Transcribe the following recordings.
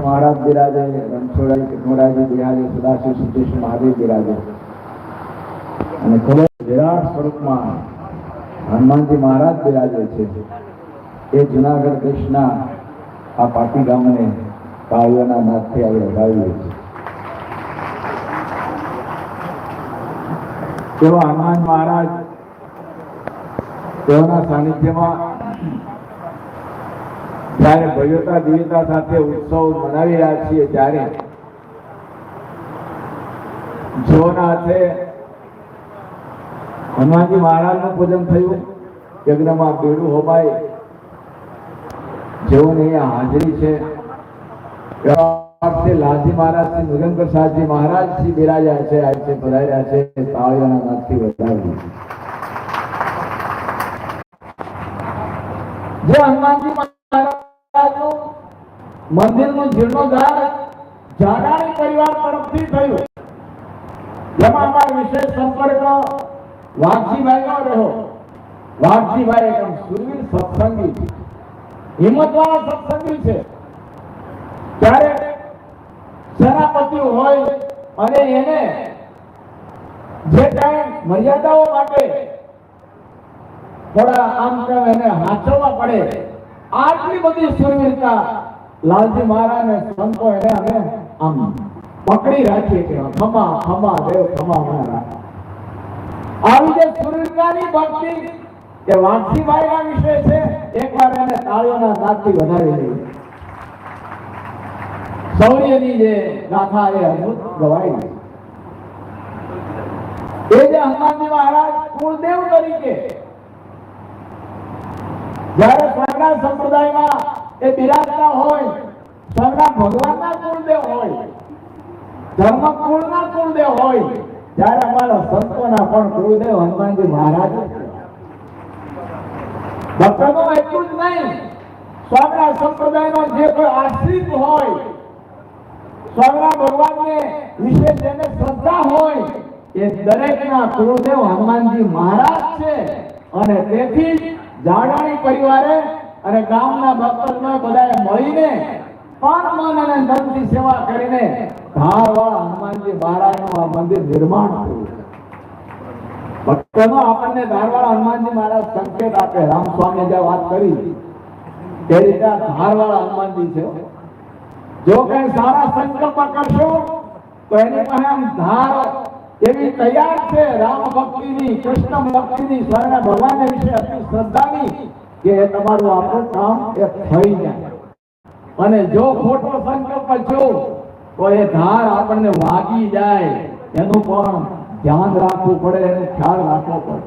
મહારાજ બિરાજે રણછોડાજી કનોડાજી બિરાજે, સદાશિવ સિદ્ધેશ્વર મહાદેવ બિરાજે. અને ખૂબ વિરાટ સ્વરૂપમાં હનુમાનજી મહારાજ બિરાજે છે. એ જુનાગઢ દેશના આ પાટી ગામને કાવ્યના નાથથી આવી વધાવી છે. તેવા હનુમાન મહારાજ, તેઓના સાનિધ્યમાં જ્યારે ભવ્યતા, દિવ્યતા સાથે ઉત્સવ મનાવી રહ્યા છીએ ત્યારે હાથે હનુમાનજી મહારાજનું પૂજન થયું, યજ્ઞમાં બેડું હોબાય જેઓની અહીંયા હાજરી છે. લાલજી મહારાજ શ્રી મૃગન શાહજી મહારાજ શ્રી બિરાજ્યા છે આજે છે પધાર્યા છે તાળિયાના નાથથી વધાવી જે હનુમાનજી મંદિરનું જીર્ણોદ્ધાર જાડાણી પરિવાર તરફથી થયું. જેમાં અમારો વિશેષ સંપર્ક વાઘજીભાઈનો રહ્યો. વાઘજીભાઈ એકદમ સુરવીર સત્સંગી હિંમતવાળા સત્સંગી છે. ત્યારે સેનાપતિ હોય અને એને જે કાંઈ મર્યાદાઓ માટે થોડા આમ એને હાચવવા પડે, આટલી બધી સુરવીરતા લાલજી મહારાજ ને સંતો એને અમે આમ પકડી રાખીએ કે ખમા ખમા, દેવ ખમા મારા આવી જે સુરવીરતાની ભક્તિ કે વાંસી ભાઈના વિશે છે, એકવાર એને તાળીઓના નાદથી વધારી દઈએ શૌર્યની જે ગાથા એ અદ્ભુત ગવાઈ એ જે હનુમાનજી મહારાજ કુળદેવ તરીકે જ્યારે સંપ્રદાયમાં એ બિરાજતા હોય સ્વર્ગના ભગવાનના કુળદેવ હોય ધર્મ કુળના કુળદેવ હોય ત્યારે અમારા સંતોના પણ કુળદેવ હનુમાનજી મહારાજ ભક્તોનો એટલું જ નહીં સ્વામિના સંપ્રદાયનો જે કોઈ આશ્રિત હોય સ્વામિના ભગવાનને વિશે જેને શ્રદ્ધા હોય, એ દરેકના કુળદેવ હનુમાનજી મહારાજ છે. અને તેથી જાડાણી પરિવારે અને ગામના ભક્તોને બધાએ મળીને મન અને ધનથી સેવા કરીને ધારવાળા હનુમાનજી મહારાજનું આ મંદિર નિર્માણ થયું ભક્તોનો આપણને ધારવાળા હનુમાનજી મહારાજ સંકેત આપે. રામસ્વામી જે વાત કરી, તે રીતે આ ધારવાળા હનુમાનજી છે. જો કઈ સારા સંકલ્પ કરશો, તો એની પાસે આમ ધાર એવી તૈયાર છે. રામ ભક્તિની, કૃષ્ણ ભક્તિની, સ્વર્ણ ભગવાન વિશે અતિ શ્રદ્ધાની કે તમારું આપણું કામ એ થઈ જાય. અને જો ખોટો સંકલ્પ છો તો એ ધાર આપણને વાગી જાય. એનું પણ ધ્યાન રાખવું પડે, એનો ખ્યાલ રાખવો પડે.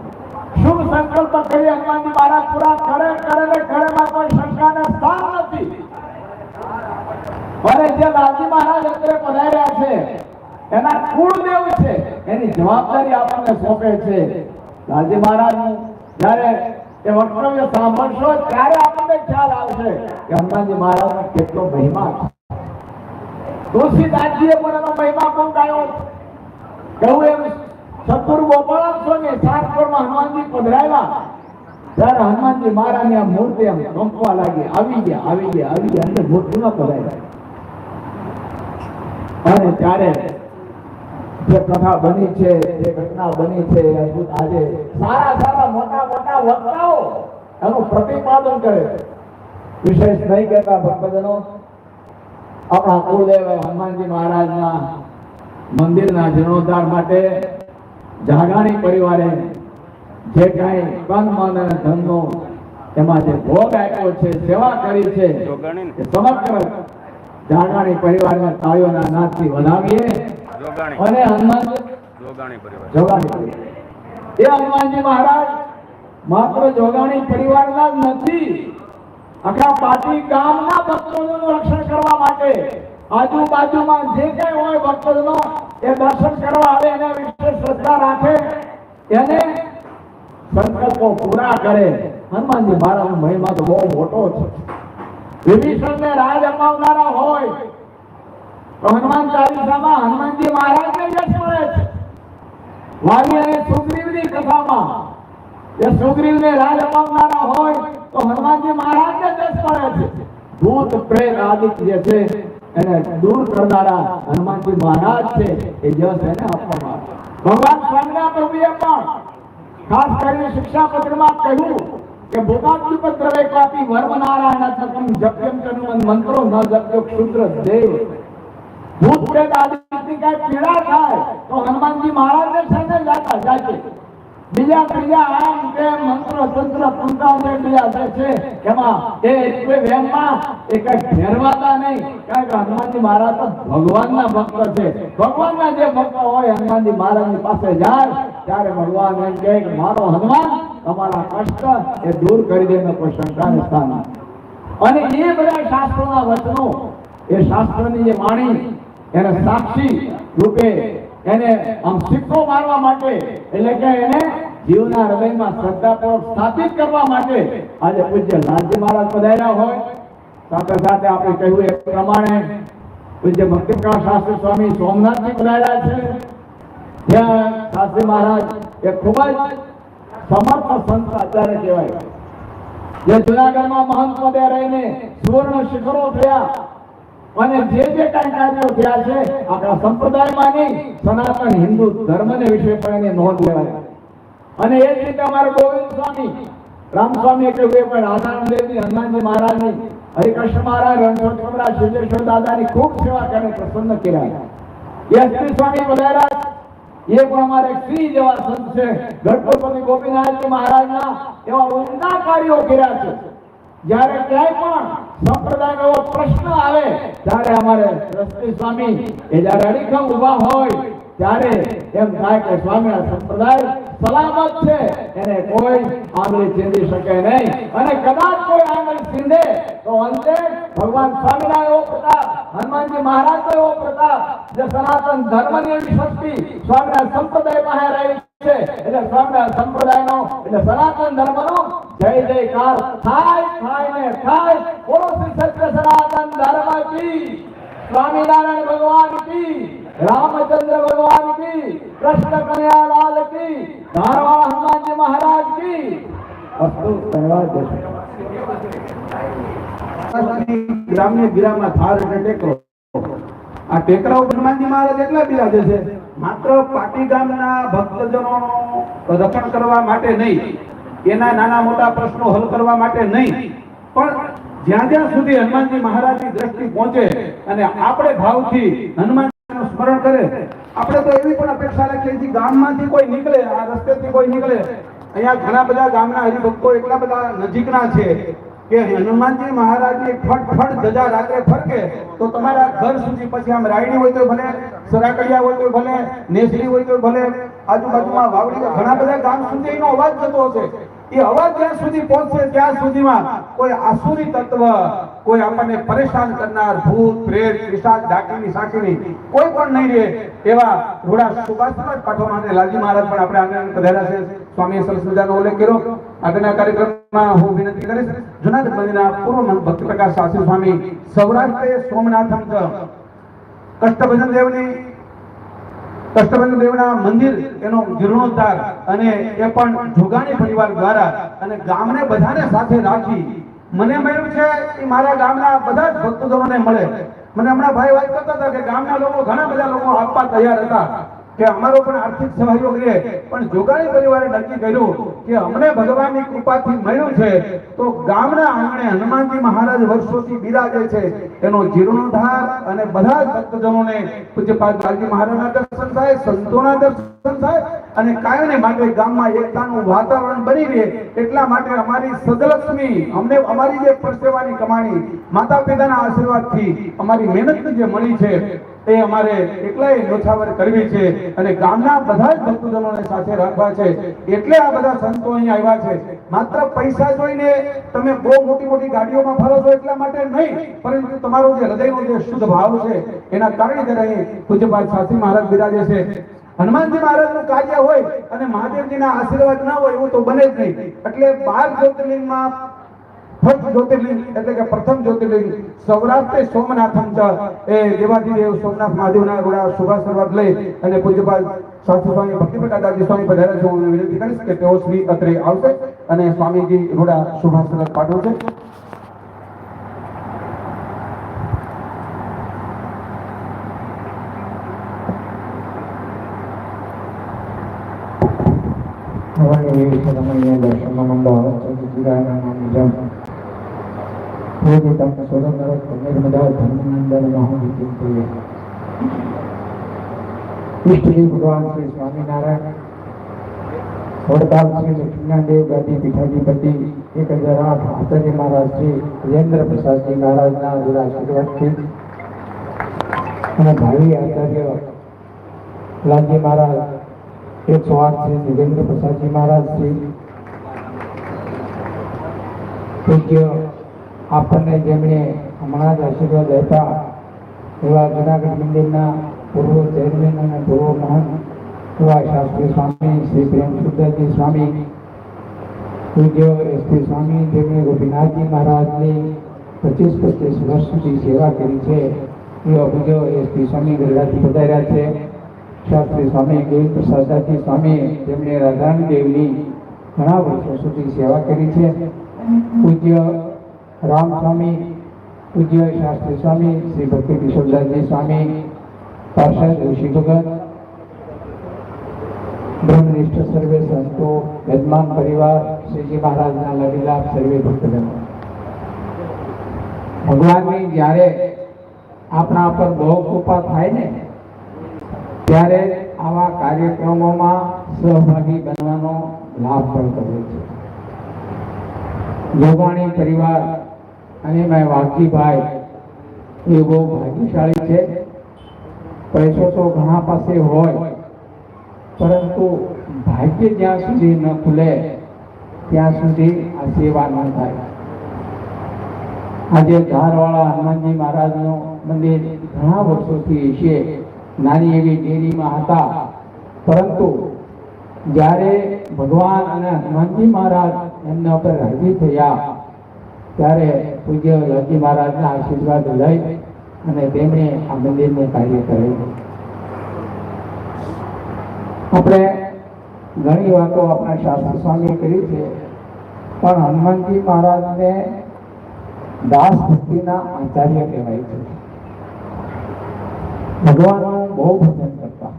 શુભ સંકલ્પ કરી હનુમાનજી મહારાજ? પૂરા કરે કરે ને કરેમાં કોઈ શંકાને સ્થાન નથી. અને જે લાલજી મહારાજ અત્યારે પધાર્યા છે, એના કુળદેવ છે, એની જવાબદારી આપણને સોંપે છે. લાલજી મહારાજ, જ્યારે એ વક્તવ્ય સાંભળશો, ત્યારે આપણને ખ્યાલ આવશે કે હનુમાનજી મહારાજનો કેટલો મહિમા છે. તુલસીદાસજીએ પણ એનો મહિમા બહુ ગાયો એમ, સદગુરુ ગોપાલ સ્વામી સાતપુરમાં હનુમાનજી પધરાવ્યા. ત્યારે હનુમાનજી મહારાજની આ મૂર્તિ એમ કંપવા લાગી, આવી ગયા આવી ગયા આવી ગયા અંદર મૂર્તિ ન પધરાય અને ત્યારે જે કથા બની છે, જે ઘટના બની છે અદ્ભુત. આજે સારા સારા મોટા વક્તાઓ એનું પ્રતિપાદન કરે વિશેષ નહીં કહેતા ભક્તજનો આપણા કુળદેવ હનુમાનજી મહારાજના મંદિરના જીર્ણોદ્ધાર માટે જાગાણી પરિવારે જે કાંઈ તન મન અને ધનનો એમાં જે ભોગ આપ્યો છે સેવા કરી છે સમગ્ર જાગાણી પરિવારના તાળીઓના નાદથી વધાવીએ અને હનુમાન જોગાણી પરિવાર. જોગાણી પરિવાર. એ હનુમાનજી મહારાજ માત્ર જોગાણી પરિવારના જ નથી, આખા પાટી ગામના ભક્તોનું રક્ષણ કરવા માટે આજુબાજુમાં જે કઈ હોય ભક્તોનો, એ દર્શન કરવા આવે એને વિશે શ્રદ્ધા રાખે. એને સંકલ્પો પૂરા કરે. હનુમાનજી મહારાજનો મહિમા તો બહુ મોટો છે. વિભીષણને રાજ અપાવનારા હોય, તો હનુમાન ચાલીસામાં હનુમાનજી મહારાજને યશ મળે છે. વાલી અને સુગ્રીવની કથામાં એ સુગ્રીવને રાજ અપાવનારા હોય તો હનુમાનજી મહારાજને દેશ પડે છે. ભૂત, પ્રેત આદિ જે છે, એને દૂર કરનારા હનુમાનજી મહારાજ છે, એ જસ એને આપવામાં ભગવાન સ્વામિનારાયણ પ્રભુએ પણ ખાસ કરીને શિક્ષાપત્રમાં કહ્યું કે ભૂતાત્મી પત્ર વેપાતી વર્મ નારાયણ તકમ જપ્યમ તનુમન મંત્રો ન જપ્યો ક્ષુદ્ર દેવ. ભૂત, પ્રેત આદિની કઈ પીડા થાય તો હનુમાનજી જાતે બીજા ત્રીજા આમ છે એમાં એ જે ભક્ત હોય હનુમાનજી મહારાજની પાસે જાય. ત્યારે ભગવાન એમ કે મારો હનુમાન તમારા કષ્ટ એ દૂર કરી દે કોઈ શંકાને સ્થાન. અને એ બધા શાસ્ત્રોના વચનો એ શાસ્ત્રની જે વાણી એને સાક્ષી રૂપે એને આમ સિક્કો મારવા માટે એટલે કે એને જીવના હૃદયમાં શ્રદ્ધાપૂર્વક સ્થાપિત કરવા માટે આજે પૂજ્ય લાલજી મહારાજ પધાર્યા હોય. સાથે સાથે આપણે કહ્યું એ પ્રમાણે પૂજ્ય ભક્તિપ્રકાશ શાસ્ત્રી સ્વામી સોમનાથજી પધાર્યા છે. ત્યાં શાસ્ત્રી મહારાજ એ ખૂબ જ સમર્થ સંત આચાર્ય કહેવાય. જે જુનાગઢમાં મહંત પદે રહીને સુવર્ણ શિખરો થયા અને જે જે કાંઈ કાર્યો થયા છે, આપણા સંપ્રદાયમાં નહીં સનાતન હિન્દુ ધર્મને વિશે પણ એની નોંધ લેવાય. અને એ જ રીતે અમારે ગોવિંદ સ્વામી રામસ્વામી કહ્યું એ પણ રાધારામ હનુમાનજી મહારાજની, હરિકૃષ્ણ મહારાજ રણછોડરા સિદ્ધેશ્વર દાદાની ખૂબ સેવા કરીને પ્રસન્ન કર્યા. યશવી સ્વામી પધાર્યા એ પણ અમારે શ્રી જેવા સંત છે ગણપતિ ગોપીનાથજી મહારાજના એવા ઉમદા કાર્યો કર્યા છે. જ્યારે ક્યાંય પણ સંપ્રદાયનો એવો પ્રશ્ન આવે, ત્યારે અમારે ટ્રસ્ટી સ્વામી, એ જ્યારે અડીખમ ઊભા હોય ત્યારે એમ થાય કે સ્વામી સંપ્રદાય સલામત છે. એને કોઈ આંગળી ચીંધી શકે નહીં. અને કદાચ કોઈ આંગળી ચીંધે, તો અંતે ભગવાન સ્વામિનારાયણ એવો પ્રતાપ, હનુમાનજી મહારાજનો એવો પ્રતાપ, જે સનાતન ધર્મની એવી શક્તિ સ્વામીના સંપ્રદાય પાસે રહી છે. એટલે સ્વામીના સંપ્રદાયનો, એટલે સનાતન ધર્મનો જય જયકાર થાય થાય ને થાય. બોલો શ્રી સત્ય સનાતન ધર્મ કી? સ્વામિનારાયણ ભગવાન કી? રામચંદ્ર ભગવાન કી કૃષ્ણ કનૈયા લાલ કી ધારવાડ હનુમાનજી મહારાજ મહારાજ પાટી ગામના ભક્તજનોનો રક્ષણ કરવા માટે નહીં, એના નાના મોટા પ્રશ્નો હલ કરવા માટે નહીં, પણ જ્યાં જ્યાં સુધી હનુમાનજી મહારાજની દ્રષ્ટિ પહોંચે અને આપણે ભાવથી હનુમાનજીનું સ્મરણ કરે. આપણે તો એવી પણ અપેક્ષા રાખીએ છીએ ગામમાંથી કોઈ નીકળે, આ રસ્તેથી કોઈ નીકળે. અહીંયા ઘણા બધા ગામના હરિભક્તો એટલા બધા નજીકના છે કે હનુમાનજી મહારાજની ફટ ફટ ધજા રાત્રે ફરકે તો તમારા ઘર સુધી પછી આમ રાયડી હોય તો ભલે, સરાકડિયા હોય તો ભલે, નેસડી હોય તો ભલે, આજુબાજુમાં વાવડી, ઘણા બધા ગામ સુધી એનો અવાજ જતો હશે. એ અવાજ જ્યાં સુધી પહોંચશે, ત્યાં સુધીમાં કોઈ આસુરી તત્વ, કોઈ આપણને પરેશાન કરનાર ભૂત, પ્રેત પિશાચ ડાકીની સાકીની કોઈ પણ નહીં રહે એવા રૂડા સુભાષિત પાઠવા માટે લાલજી મહારાજ પણ આપણે આંગણે પધાર્યા છે. સ્વામી સરસ મજાનો ઉલ્લેખ કર્યો. આગળના કાર્યક્રમમાં હું વિનંતી કરીશ, જુનાગઢ મંદિરના પૂર્વ ભક્ત પ્રકાશ શાસ્ત્રી સ્વામી, સૌરાષ્ટ્ર સોમનાથ કષ્ટભજન દેવની કષ્ટભંજન દેવના મંદિર, એનો જીર્ણોદ્ધાર અને એ પણ જોગાણી પરિવાર દ્વારા અને ગામને બધાને સાથે રાખી. મને મળ્યું છે એ મારા ગામના બધા જ ભક્તજનોને મળે. મને હમણાં ભાઈ વાત કરતા હતા કે ગામના લોકો ઘણા બધા લોકો આપવા તૈયાર હતા. કે અમારો પણ આર્થિક સહયોગ રહે. પણ જોગાણી પરિવારે નક્કી કર્યું કે અમને ભગવાનની કૃપાથી મળ્યું છે, તો ગામના આંગણે હનુમાનજી મહારાજ વર્ષોથી બિરાજે છે. એનો જીર્ણોદ્ધાર અને બધા જ ભક્તજનોને પૂજ્યપાદ લાલજી મહારાજના દર્શન થાય, સંતોના દર્શન થાય અને કાયમને માટે ગામમાં એકતાનું વાતાવરણ બની રહે. એટલા માટે અમારી સદલક્ષ્મી, અમને અમારી જે પરસેવાની કમાણી માતા પિતાના આશીર્વાદથી અમારી મહેનત જે મળી છે એ અમારે એકલાય નોછાવર કરવી છે અને ગામના બધા જ ભક્તજનોને સાથે રાખવા છે. એટલે આ બધા સંતો અહીંયા આવ્યા છે. માત્ર પૈસા જોઈને તમે બહુ મોટી મોટી ગાડીઓમાં ફરો છો એટલા માટે નહીં, પરંતુ તમારો જે હૃદયનો જે શુદ્ધ ભાવ છે, એના કારણે જ્યારે અહીં પૂજ્યપાલ શાસ્ત્રી મહારાજ બિરાજે છે. હનુમાનજી મહારાજનું કાર્ય હોય અને મહાદેવજીના આશીર્વાદ ના હોય એવું તો બને જ નહીં. એટલે બાર જ્યોતિર્લિંગમાં ફર્સ્ટ જ્યોતિર્લિંગ એટલે કે પ્રથમ જ્યોતિર્લિંગ સૌરાષ્ટ્ર સોમનાથમ છે. એ દેવાદિદેવ સોમનાથ મહાદેવના ગોળા સુભાષ શરૂઆત લઈ અને પૂજ્યપાલ શાસ્ત્રી સ્વામી ભક્તિપ્રકા દાદી સ્વામી પધાર્યા છે હું વિનંતી કરીશ કે તેઓ શ્રી અત્રે આવશે અને સ્વામીજી રોડા સુભાષ શરૂઆત પાઠવશે ભવાની વિવિધ સમયે દર્શન મંડળ ચતુરાયણ મુજબ ચતુર્થિરાયના તમને સ્વતંત્ર નિર્મદા ધર્મનંદન મહોની ચિંતિએ ઈષ્ટદેવ ભગવાન શ્રી સ્વામિનારાયણ એક હજાર આઠ આચાર્ય પ્રસાદજી મહારાજ એકસો આપણને જેમણે હમણાં જ આશીર્વાદ આપ્યા, એવા જુનાગઢ મંદિરના પૂર્વ ચેરમેન અને પૂર્વ મહંત એવા શાસ્ત્રી સ્વામી શ્રી પ્રેમસુંદરજી સ્વામી, પૂજ્ય એસપી સ્વામી, જેમણે ગોપીનાથજી મહારાજની પચીસ પચીસ વર્ષ સુધી સેવા કરી છે, એવા પૂજ્ય એસપી સ્વામી ગરડાથી પધાર્યા છે. શાસ્ત્રી સ્વામી ગોવિંદ પ્રસાદાજી સ્વામી, જેમણે રાધાની દેવની ઘણા વર્ષો સુધી સેવા કરી છે. પૂજ્ય રામ સ્વામી પૂજ્ય શાસ્ત્રી સ્વામી, શ્રી ભક્તિ કિશોરદાસજી સ્વામી, પાર્ષદ ઋષિ ભગત, બ્રહ્મનિષ્ઠ સર્વે સંતો, યજમાન પરિવાર, શ્રીજી મહારાજના લડીલા સર્વે ભક્તજનો. ભગવાનની જ્યારે આપણા પર બહુ કૃપા થાય ને, ત્યારે આવા કાર્યક્રમોમાં સહભાગી બનવાનો લાભ પણ કરે છે. જોગાણી પરિવાર અને મેં વાઘીભાઈ એ બહુ ભાગ્યશાળી છે. પૈસો તો ઘણા પાસે હોય, પરંતુ ભાગ્ય જ્યાં સુધી ન ખુલે, ત્યાં સુધી આ સેવા ન થાય. આજે ધારવાળા હનુમાનજી મહારાજનું મંદિર ઘણા વર્ષોથી છે, નાની એવી ડેરીમાં હતા. પરંતુ જ્યારે ભગવાન અને હનુમાનજી મહારાજ એમના ઉપર રાજી થયા ત્યારે પૂજ્ય લજી મહારાજના આશીર્વાદ લઈ અને તેમણે આ મંદિરને કાર્ય કરેલું આપણે ઘણી વાતો આપણા શાસ્ત્ર સ્વામીએ કરી છે, પણ હનુમાનજી મહારાજને દાસ ભક્તિના આચાર્ય કહેવાય છે. ભગવાનનું બહુ ભજન કરતા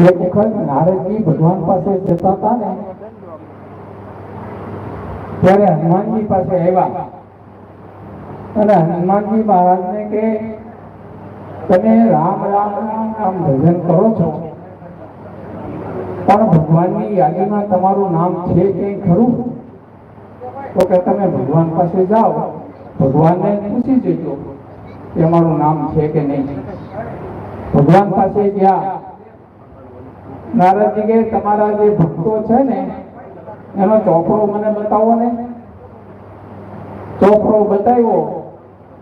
એક વખત નારદજી ભગવાન પાસે જતા હતા ને ત્યારે હનુમાનજી પાસે આવ્યા. અને હનુમાનજી મહારાજને કે તમે રામ રામ રામ ભજન કરો છો. પણ ભગવાનની યાદીમાં તમારું નામ છે કે ખરું? તો કે તમે ભગવાન પાસે જાઓ. ભગવાનને પૂછી જજો કે અમારું નામ છે કે નહીં. ભગવાન પાસે ગયા. નારદજી કે તમારા જે ભક્તો છે ને એનો ચોપડો મને બતાવો ને. ચોપડો બતાવ્યો.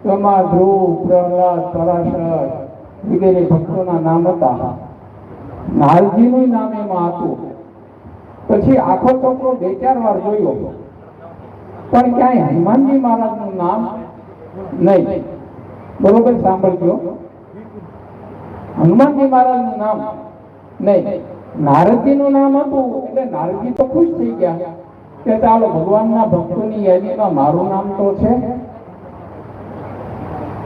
એમાં ધ્રુવ, પ્રહલાદ, પરાશર વગેરે ભક્તોના નામ હતા. નારજીનું નામ એમાં હતું. પછી આખો ચોપડો બે ચાર વાર જોયો. પણ ક્યાંય હનુમાનજી મહારાજનું નામ નહીં. બરોબર સાંભળજો. હનુમાનજી મહારાજનું નામ નહીં. નારદજીનું નામ હતું, એટલે નારદજી તો ખુશ થઈ ગયા. કે ચાલો, ભગવાનના ભક્તોની યાદીમાં મારું નામ તો છે.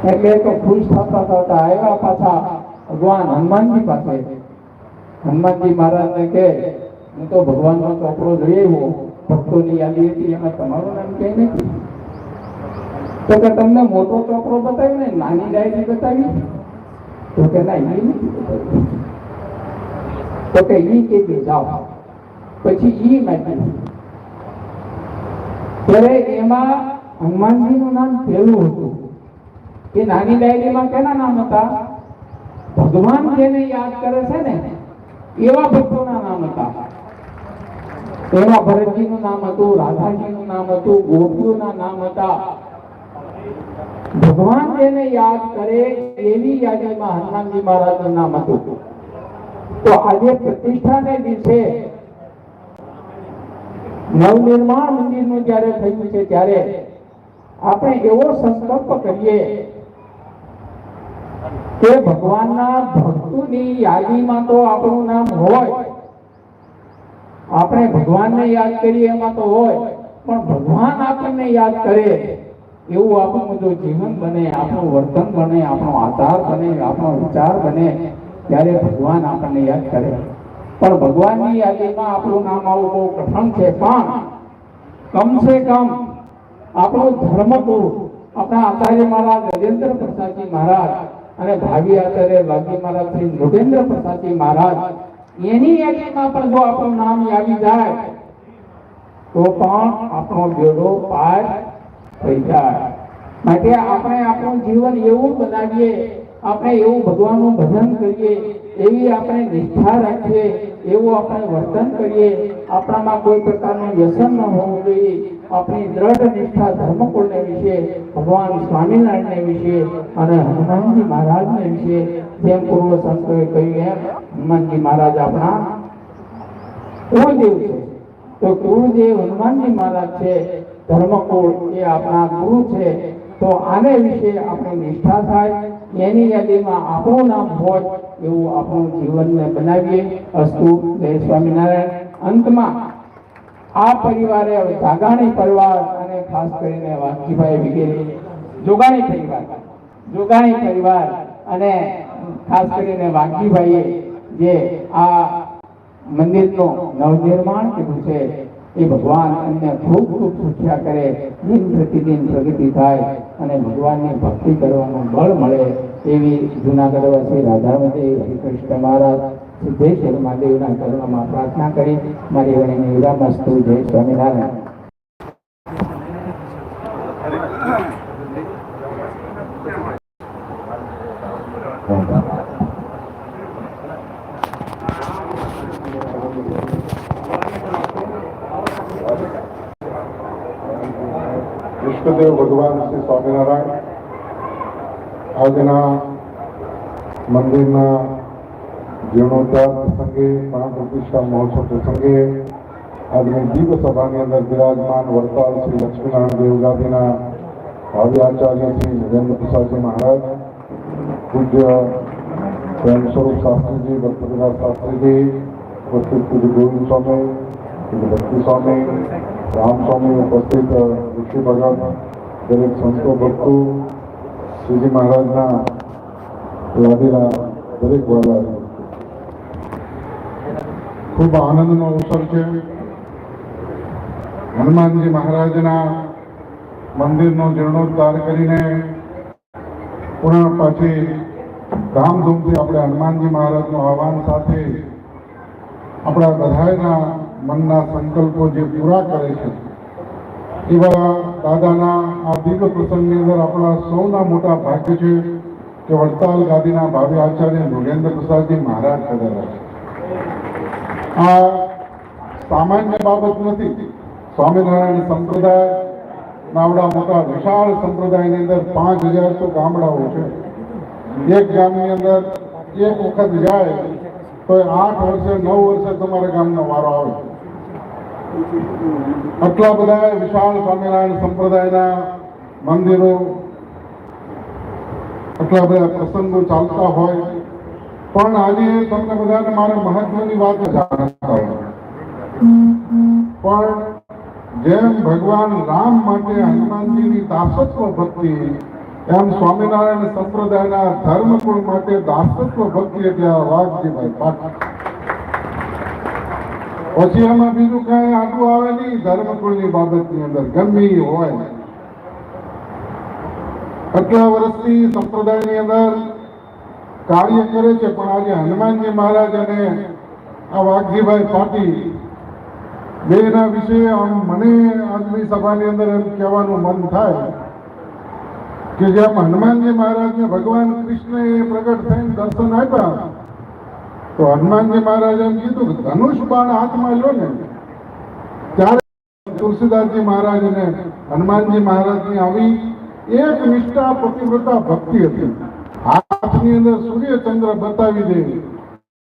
એટલે તો ખુશ થતા થતા આવ્યા પાછા ભગવાન હનુમાનજી પાસે. હનુમાનજી મહારાજને કે હું તો ભગવાનનો ચોપડો જોઈ આવ્યો. ભક્તોની યાદી હતી, એમાં તમારું નામ કઈ નથી? તો કે, તમને મોટો ચોપડો બતાવ્યો ને નાની ડાયરી બતાવી? તો કે, ના, એ નથી બતાવ્યું. તો કે ઈ કે કે જાઓ. પછી ઈ નાખ્યું ત્યારે એમાં હનુમાનજીનું નામ પહેલું હતું. એ નાની ડાયરીમાં કેના નામ હતા? ભગવાન જેને યાદ કરે છે ને, એવા ભક્તોના નામ હતા. એમાં ભરતજીનું નામ હતું, રાધાજીનું નામ હતું, ગોપીઓના નામ હતા. ભગવાન જેને યાદ કરે એવી યાદીમાં હનુમાનજી મહારાજનું નામ હતું. તો આજે પ્રતિષ્ઠાને દિવસે નવનિર્માણ મંદિરનું જ્યારે થયું છે, ત્યારે આપણે એવો સંકલ્પ કરીએ કે ભગવાનના ભક્તોની યાદીમાં તો આપણું નામ હોય. આપણે ભગવાનને યાદ કરીએ, એમાં તો હોય. પણ ભગવાન આપણને યાદ કરે, એવું આપણું જો જીવન બને, આપણું વર્તન બને, આપણો આધાર બને, આપણો વિચાર બને ત્યારે ભગવાન આપણને યાદ કરે. પણ ભગવાનની યાદીમાં આપણું નામ આવવું બહુ કઠણ છે, પણ કમસે કમ આપણો ધર્મગુરુ, આપણા આચાર્ય મહારાજ નરેન્દ્ર પ્રસાદજી મહારાજ અને ભાવિ આચાર્ય વાગી મહારાજ શ્રી નૃપેન્દ્ર પ્રસાદજી મહારાજ, એની યાદીમાં પણ જો આપણું નામ આવી જાય, તો પણ આપણો બેડો પાર થઈ જાય. માટે આપણે આપણું જીવન એવું બનાવીએ આપણે એવું ભગવાનનું ભજન કરીએ, એવી આપણે નિષ્ઠા રાખીએ, એવું આપણે વર્તન કરીએ, આપણામાં કોઈ પ્રકારનું વ્યસન ન હોવું જોઈએ, આપણી દ્રઢ નિષ્ઠા ધર્મકુળને વિશે, ભગવાન સ્વામિનારાયણને વિશે અને હનુમાનજી મહારાજને વિશે, જેમ પૂર્વ સંતોએ કહ્યું એમ, હનુમાનજી મહારાજ આપણા કુળદેવ છે. તો કુળદેવ હનુમાનજી મહારાજ છે, ધર્મકુળ એ આપણા ગુરુ છે. તો આને વિશે આપણે નિષ્ઠા થાય, એની યાદીમાં આપણું નામ હોય એવું આપણું જીવનને બનાવીએ. અસ્તુ જય સ્વામિનારાયણ. અંતમાં આ પરિવારે જાગાણી પરિવાર અને ખાસ કરીને વાઘજીભાઈ વગેરે જોગાણી પરિવાર જોગાણી પરિવાર અને ખાસ કરીને વાઘજીભાઈએ જે આ મંદિરનું નવનિર્માણ કીધું છે એ ભગવાન એમને ખૂબ ખૂબ સુખ્યા કરે દિન પ્રતિદિન પ્રગતિ થાય અને ભગવાનની ભક્તિ કરવાનું બળ મળે એવી જુનાગઢવાસી રાધામતી હરિકૃષ્ણ મહારાજ, સિદ્ધેશ્વર મહાદેવના ચરણોમાં પ્રાર્થના કરી, મારી વણીને વિરામસ્તુ જય સ્વામિનારાયણ. વિષ્ણુદેવ ભગવાન શ્રી સ્વામિનારાયણ આજના મંદિરના જીર્ણોદ્ધાર પ્રસંગે પ્રાણ પ્રતિષ્ઠા મહોત્સવ પ્રસંગે આજની દીપ સભાની અંદર બિરાજમાન વડતાલ શ્રી લક્ષ્મીનારાયણ દેવગાદીના ભાવિ આચાર્ય શ્રી નરેન્દ્ર પ્રસાદજી મહારાજ પૂજ્ય પ્રેમ સ્વરૂપ શાસ્ત્રીજી ભક્તિપ્રકાશ શાસ્ત્રીજી ઉપસ્થિત પૂજ્ય ગોવિંદ સ્વામી પૂજ્ય ભક્તિ સ્વામી રામ સ્વામી ઉપસ્થિત ઋષિ ભગત, દરેક સંતો, ભક્તો, શ્રીજી મહારાજના લાદેલા દરેક વાલા ખૂબ આનંદનો અવસર છે. હનુમાનજી મહારાજના મંદિરનો જીર્ણોદ્ધાર કરીને પુનઃ પાછી ધામધૂમથી આપણે હનુમાનજી મહારાજનું આહવાન સાથે આપણા બધાયના મનના સંકલ્પો જે પૂરા કરે છે. એવા દાદાના આ દિવ્ય પ્રસંગની અંદર આપણા સૌના મોટા ભાગ્ય છે કે વડતાલ ગાદીના ભાવે આચાર્ય નૃગેન્દ્ર પ્રસાદજી મહારાજ કરેલા છે. આ સામાન્ય બાબત નથી. સ્વામિનારાયણ સંપ્રદાય નાવડા મોટા વિશાળ સંપ્રદાયની અંદર પાંચ હજાર તો ગામડાઓ છે. એક ગામની અંદર એક વખત જાય તો આઠ વર્ષે, નવ વર્ષે તમારા ગામનો વારો આવે. આટલા બધા વિશાળ સ્વામિનારાયણ સંપ્રદાયના મંદિરો, આટલા બધા પ્રસંગો ચાલતા હોય. પણ આજે તમને બધાને મારે મહત્વની વાત જાણતા પણ જેમ ભગવાન રામ માટે હનુમાનજીની દાસત્વ ભક્તિ, એમ સ્વામિનારાયણ સંપ્રદાયના ધર્મકુળ માટે દાસત્વ ભક્તિ એટલે વાઘજીભાઈ પાઠક પછી એમાં બીજું કઈ આટલું આવે નહીં, ધર્મકુળની બાબતની અંદર, ગમે હોય. આટલા વર્ષથી સંપ્રદાયની અંદર કાર્ય કરે છે, પણ આજે હનુમાનજી મહારાજ અને આ વાઘજીભાઈ પાટીલ બેના વિશે આમ મને આજની સભાની અંદર એમ કહેવાનું મન થાય કે જેમ હનુમાનજી મહારાજને ભગવાન કૃષ્ણએ પ્રગટ થઈને દર્શન આપ્યા તો હનુમાનજી મહારાજ એમ કીધું કે ધનુષ બાણ હાથમાં લો ને. ત્યારે તુલસીદાસજી મહારાજ અને હનુમાનજી મહારાજની આવી એક નિષ્ઠા પતિવ્રતા ભક્તિ હતી. હાથની અંદર સૂર્યચંદ્ર બતાવી દે.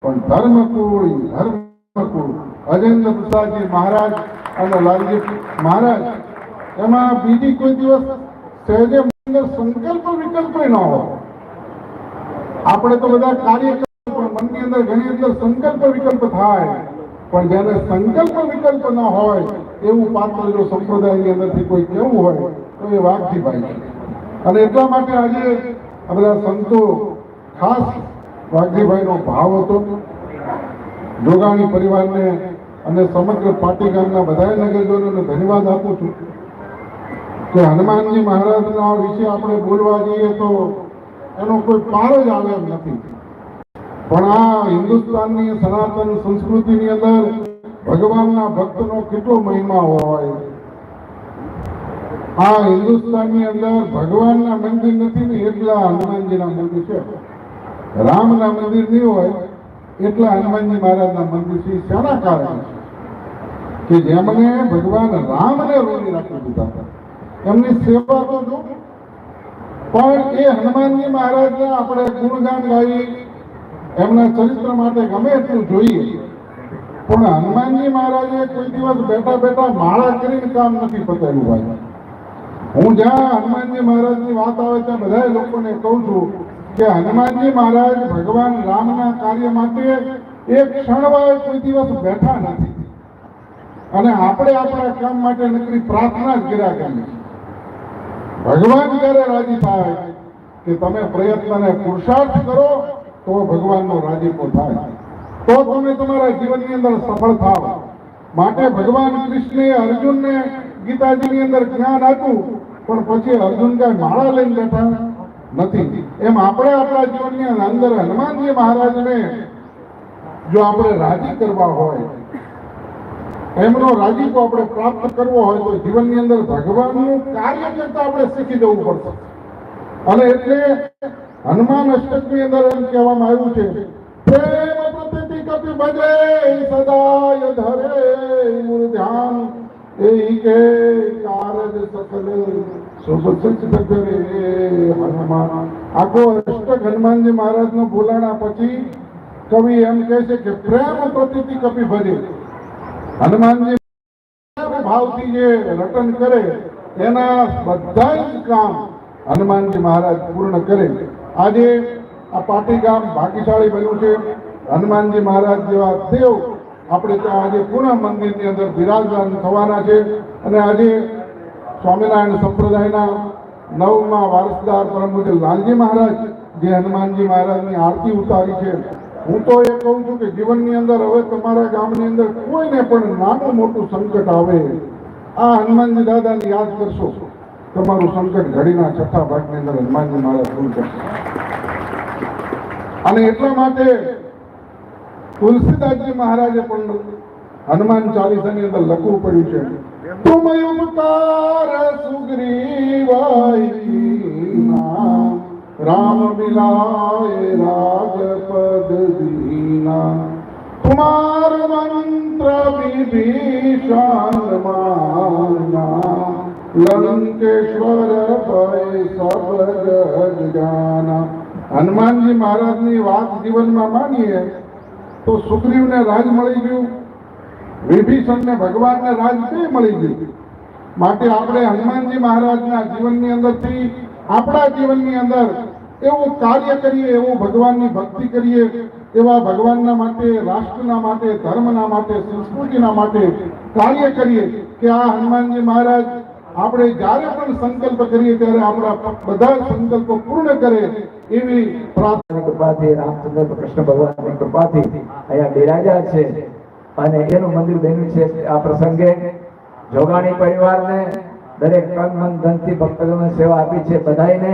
પણ ધર્મકુળ ધર્મકુળ. અજેન્દ્ર પ્રસાદજી મહારાજ અને લાલજી મહારાજ, એમાં બીજી કોઈ દિવસ સહેજે સંકલ્પ વિકલ્પ ન હોય. આપણે તો બધા કાર્ય મનની અંદર ઘણી અંદર સંકલ્પ વિકલ્પ થાય. પણ જેને સંકલ્પ વિકલ્પ ન હોય, એવું પાત્ર જો સંપ્રદાયની અંદરથી કોઈ કેવું હોય, તો એ વાઘજીભાઈ છે. અને એટલા માટે આજે આ બધા સંતો ખાસ વાઘજીભાઈનો ભાવ હતો. જોગાણી પરિવારને અને સમગ્ર પાટી ગામના બધા નગરજનોને ધન્યવાદ આપું છું કે હનુમાનજી મહારાજના વિશે આપણે બોલવા જઈએ તો એનો કોઈ પાર જ આવે એમ નથી. પણ આ હિન્દુસ્તાનની સનાતન સંસ્કૃતિની અંદર ભગવાનના ભક્તનો કેટલો મહિમા હોય? આ હિન્દુસ્તાનની અંદર ભગવાનના મંદિર નથી ને એટલા હનુમાનજીના મંદિર છે. રામના મંદિર નહીં હોય, એટલા હનુમાનજી મહારાજના મંદિર છે. શાના કારણે? કે જેમને ભગવાન રામને રોકી રાખી દીધા હતા. એમની સેવા તો જો. પણ એ હનુમાનજી મહારાજને આપણે ગુણગાન ગાઈ એમના ચરિત્ર માટે ગમે એટલું જોઈએ. પણ હનુમાનજી મહારાજે કોઈ દિવસ બેઠા બેઠા માળા કરીને કામ નથી પતાવ્યું ભાઈ. હું જ્યાં હનુમાનજી મહારાજની વાત આવે ત્યાં બધા લોકોને કહું છું કે હનુમાનજી મહારાજ ભગવાન રામના કાર્ય માટે એક ક્ષણવાય કોઈ દિવસ બેઠા નથી. અને આપણે આપણા કામ માટે નકરી પ્રાર્થના જ કર્યા કરીએ ભગવાન જ્યારે રાજી થાય કે તમે પ્રયત્નને પુરુષાર્થ કરો તો ભગવાનનો રાજીપો થાય. તો તમે તમારા જીવનની અંદર સફળ થાવ. માટે ભગવાન કૃષ્ણે અર્જુનને ગીતાજીની અંદર જ્ઞાન આપ્યું, પણ પછી અર્જુન કાંઈ માળા લઈને બેઠા નથી. એમ આપણે આપણા જીવનની અંદર હનુમાનજી મહારાજને જો આપણે રાજી કરવા હોય, એમનો રાજીપો આપણે પ્રાપ્ત કરવો હોય, તો જીવનની અંદર ભગવાનનું કાર્ય કરતા આપણે શીખી જવું પડશે. અને એટલે હનુમાન અષ્ટકની અંદર એમ કહેવામાં આવ્યું છે, પ્રેમ પ્રતિ કપિ ભજે સદાય ધરે મૂળ ધ્યાન, એ કે કારજ સકલ શુભ સચ ધરે. હનુમાન, આખો અષ્ટક હનુમાનજી મહારાજનો બોલાણા પછી કવિ એમ કહે છે કે, પ્રેમ પ્રતિ કપિ ભજે હનુમાનજી ભાવથી જે રટન કરે, એના બધા જ કામ હનુમાનજી મહારાજ પૂર્ણ કરે આજે આ પાટી ગામ ભાગ્યશાળી બન્યું છે. હનુમાનજી મહારાજ જેવા દેવ આપણે ત્યાં આજે પૂર્ણ મંદિરની અંદર બિરાજમાન થવાના છે. અને આજે સ્વામિનારાયણ સંપ્રદાયના નવમાં વારસદાર પરમ પૂજ્ય લાલજી મહારાજ જે હનુમાનજી મહારાજની આરતી ઉતારી છે. હું તો એ કહું છું કે જીવનની અંદર હવે તમારા ગામની અંદર કોઈને પણ નાનું મોટું સંકટ આવે. આ હનુમાનજી દાદાને યાદ કરશો. તમારું સંકટ ઘડીના છઠ્ઠા ભાગની અંદર હનુમાનજી મહારાજ દૂર કરશે. અને એટલા માટે તુલસીદાસજી મહારાજે પણ હનુમાન ચાલીસાની અંદર લખવું પડ્યું છે. તુમ ઉપકાર સુગ્રીવાય રામ મિલાય રાજપદ દીના કુમાર મંત્ર વિભીષણ માના લંકેશ્વર ભય સબ જગ હનુમાનજી મહારાજની વાત જીવનમાં માનીએ તો સુગ્રીવને રાજ મળી ગયું વિભીષણને ભગવાનને રાજ કઈ મળી ગયું માટે આપણે હનુમાનજી મહારાજના જીવનની અંદરથી, આપણા જીવનની અંદર એવું કાર્ય કરીએ, એવું ભગવાનની ભક્તિ કરીએ, એવા ભગવાનના માટે, રાષ્ટ્રના માટે, ધર્મના માટે, સંસ્કૃતિના માટે કાર્ય કરીએ કે આ હનુમાનજી મહારાજ આપણે જ્યારે પણ સંકલ્પ કરીએ ત્યારે આપણા બધા સંકલ્પો પૂર્ણ કરે એવી પ્રાર્થના. કૃપાથી રામચંદ્ર કૃષ્ણ ભગવાનની કૃપાથી અહીંયા બિરાજા છે અને એનું મંદિર બન્યું છે આ પ્રસંગે જોગાણી પરિવારને દરેક તન, મન, ધનથી ભક્તજનોને સેવા આપી છે બધાને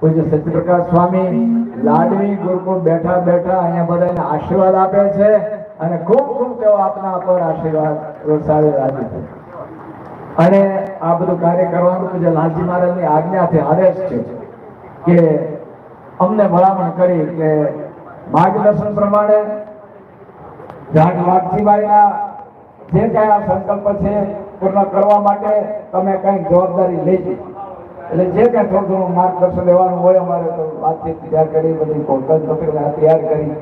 પૂજ્ય સત્યપ્રકાશ સ્વામી, લાડવી, ગુરુકુળ બેઠા બેઠા અહીંયા બધાને આશીર્વાદ આપે છે અને ખૂબ ખૂબ તેઓ આપના પર આશીર્વાદ વરસાવે રાજી છે અને આ બધું કાર્ય કરવાનું જે લાલજી મહારાજની આજ્ઞાથી આદેશ છે કે અમને ભલામણ કરી કે માર્ગદર્શન પ્રમાણે જે કયા સંકલ્પ છે પૂર્ણ કરવા માટે તમે કઈ જવાબદારી લેજો. એટલે જે કઈ થોડું થોડું માર્ગદર્શન લેવાનું હોય અમારે તો વાતચીત તૈયાર કરી, બધી કોન્ફરન્સ તૈયાર કરી.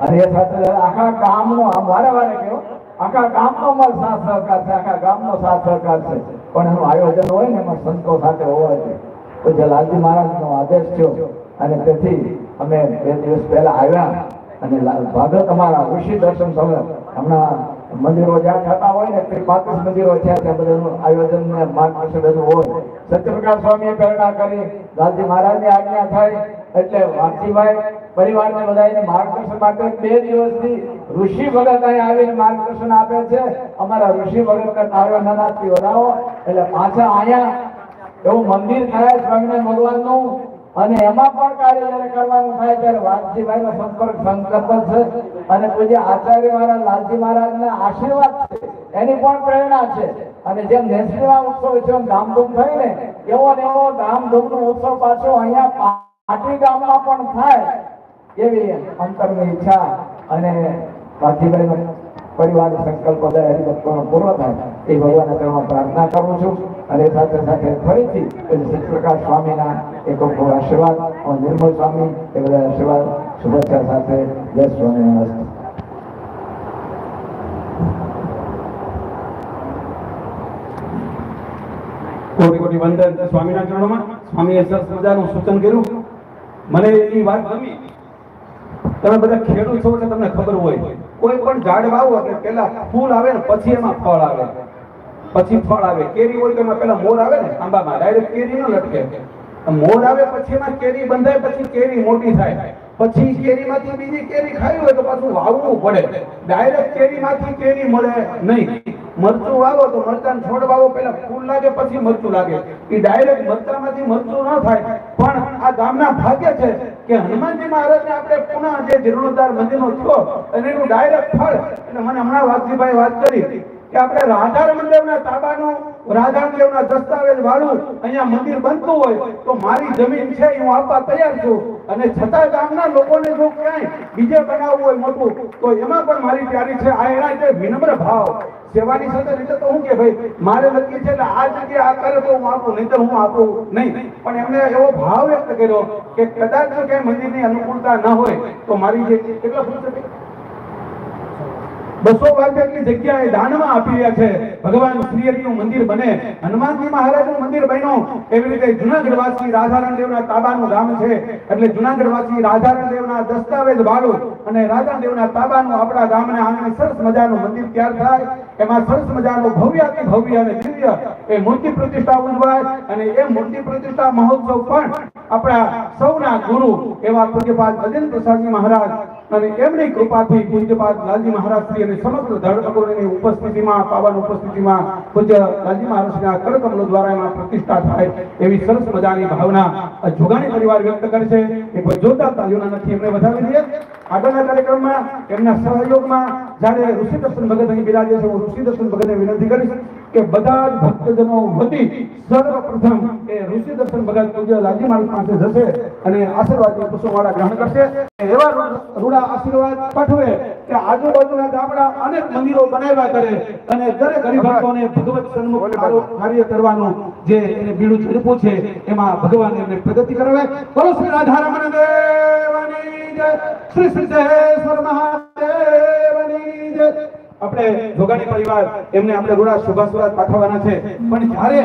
અને એ સાથે આખા કામનો વારે વારે કહ્યો આખા ગામનો અમારો સાથ સહકાર છે, આખા ગામનો સાથ સહકાર છે. પણ એનું આયોજન હોય ને એમાં સંતો સાથે હોવા છે તો જે લાલજી મહારાજનો આદેશ થયો અને તેથી અમે બે દિવસ પહેલા આવ્યા અને ભાગત અમારા ઋષિ દર્શન સમય હમણાં મંદિરો જ્યાં થતા હોય ને તે પાંત્રીસ મંદિરો છે ત્યાં બધાનું આયોજન ને માર્ગદર્શન બધું હોય. સત્યપ્રકાશ સ્વામીએ પ્રેરણા કરી લાલજી મહારાજની આજ્ઞા થઈ, એટલે વાઘજીભાઈ પરિવારને બધાને માર્ગદર્શન માટે બે દિવસથી ઋષિ ભગત અહીં આવીને માર્ગદર્શન આપે છે. અમારા ઋષિ ભગત નારાયણ નાનાથી વધાવો એટલે પાછા અહીંયા એવું મંદિર થાય સ્વામિનારાયણ ભગવાનનું અને એમાં પણ કાર્ય જયારે કરવાનું થાય ત્યારે વાલજીભાઈ નો સંપર્ક સંકલ્પ છે. અને પૂજ્ય આચાર્ય મહારાજ, લાલજી મહારાજના આશીર્વાદ છે, એની પણ પ્રેરણા છે. અને જેમ નેસરીવા ઉત્સવ છે, એમ ધામધૂમ થઈ ને એવો ને એવો ધામધૂમનો ઉત્સવ પાછો અહીંયા પાટી ગામમાં પણ થાય એવી અંતરની ઈચ્છા અને વાલજીભાઈનો પરિવાર સંકલ્પ બધા હરિભક્તોનો પૂરો થાય. એ ભગવાનના પ્રાર્થના કરું છું. અને સાથે સાથે ફરીથી સત્યપ્રકાશ સ્વામીના એક આશીર્વાદ નિર્મલ સ્વામી, એ બધા આશીર્વાદ, શુભેચ્છા સાથે જય ચરણોમાં. સ્વામીએ સરસ મજાનું સૂચન કર્યું. મને એની વાત ગમી. તમે બધા ખેડૂત છો તમને ખબર હોય. કોઈ પણ ઝાડ વાવો એટલે પેલા ફૂલ આવે ને પછી એમાં ફળ આવે. પછી ફળ આવે. કેરી હોય તો એમાં પેલા મોર આવે ને, આંબામાં. ડાયરેક્ટ કેરી ન લટકે મોર આવે પછી એમાં કેરી બંધાય, પછી કેરી મોટી થાય. પછી કેરીમાંથી બીજી કેરી ખાવી હોય તો પાછું વાવવું પડે. ડાયરેક્ટ કેરીમાંથી કેરી મળે નહીં. મરચું વાવો તો મરચાં છોડ વાવો પહેલા ફૂલ લાગે, પછી મરચું લાગે. એ ડાયરેક્ટ મરચામાંથી મરચું ન થાય. પણ આ ગામના ભાગ્ય છે કે હનુમાનજી મહારાજને આપણે પુનઃ જે જીર્ણોદ્ધાર મંદિરનો થયો અને એનું ડાયરેક્ટ ફળ. એટલે મને હમણાં વાઘજીભાઈ વાત કરી. કે આપણે રાધા રમણદેવના તાબાનું રાધા રમણદેવના દસ્તાવેજ વાળું અહીંયા મંદિર બનતું હોય તો મારી જમીન છે હું આપવા તૈયાર છું. અને છતાં ગામના લોકોને જો ક્યાંય બીજે બનાવવું હોય મોટું, તો એમાં પણ મારી તૈયારી છે. આ એના જે વિનમ્ર ભાવ. સેવાની સાથે રીતે તો હું કે ભાઈ, મારે નક્કી છે એટલે આ જગ્યાએ આ કરે તો હું આપું નહીંતર હું આપું નહીં. પણ એમને એવો ભાવ વ્યક્ત કર્યો કે કદાચ જો ક્યાંય મંદિરની અનુકૂળતા ન હોય, તો મારી જે, કેટલા બસો વાગ્યાની જગ્યાએ દાનમાં આપી રહ્યા છે. ભગવાન શ્રીહરિનું મંદિર બને. હનુમાનજી મહારાજનું મંદિર બન્યું. એવી રીતે જુનાગઢવાસી રાધારણ દેવના તાબાનું ગામ છે. એટલે જુનાગઢવાસી રાધારણ દેવના દસ્તાવેજ વાળું અને રાધારણ દેવના તાબાનું આપણા ગામને આંગણે સરસ મજાનું મંદિર તૈયાર થાય. એમાં સરસ મજાનું ભવ્યાતિ ભવ્ય અને દિવ્ય એ મૂર્તિ પ્રતિષ્ઠા ઉજવાય અને એ મૂર્તિ પ્રતિષ્ઠા મહોત્સવ પણ આપણા સૌના ગુરુ એવા પૂજ્યપાદ અજન પ્રસાદજી મહારાજ અને એમની કૃપાથી પૂજ્યપાદ લાલજી મહારાજ શ્રી અને સમગ્ર ધર્મગુરુની ઉપસ્થિતિમાં, પાવન ઉપસ્થિતિમાં પૂજ્ય લાલજી મહારાજના કરકમલો દ્વારા એમાં પ્રતિષ્ઠા થાય એવી સરસ મજાની ભાવના જોગાણી પરિવાર વ્યક્ત કરે છે એ જોતા તાલીઓના નથી, એમને વધાવી દઈએ. આગળના કાર્યક્રમમાં એમના સહયોગમાં જ્યારે ઋષિ દર્શન ભગત અહીં બિરાજે છે, હું ઋષિ ભગતને વિનંતી કરીશ કે બધા જ ભક્તજનો વતી સર્વપ્રથમ એ ઋષિ દર્શન ભગત પૂજ્ય લાલજી માણસ પાસે જશે અને આશીર્વાદ પુષ્પમાળા ગ્રહણ કરશે. એવા રૂડા આશીર્વાદ પાઠવે કે આજુબાજુના ગામડા અનેક મંદિરો બનાવ્યા કરે અને દરેક હરિભક્તોને ભગવત સન્મુખ કાર્ય કરવાનું જે એને બીડું ઝડપું છે એમાં ભગવાન એમને પ્રગતિ કરાવે. બોલો શ્રી રાધારમણ દેવની જય. શ્રી સિદ્ધેશ્વર મહાદેવની જય. આપણે જોગાણી પરિવાર એમને આપણે રૂડા શુભાશુરાત પાઠવવાના છે. પણ જ્યારે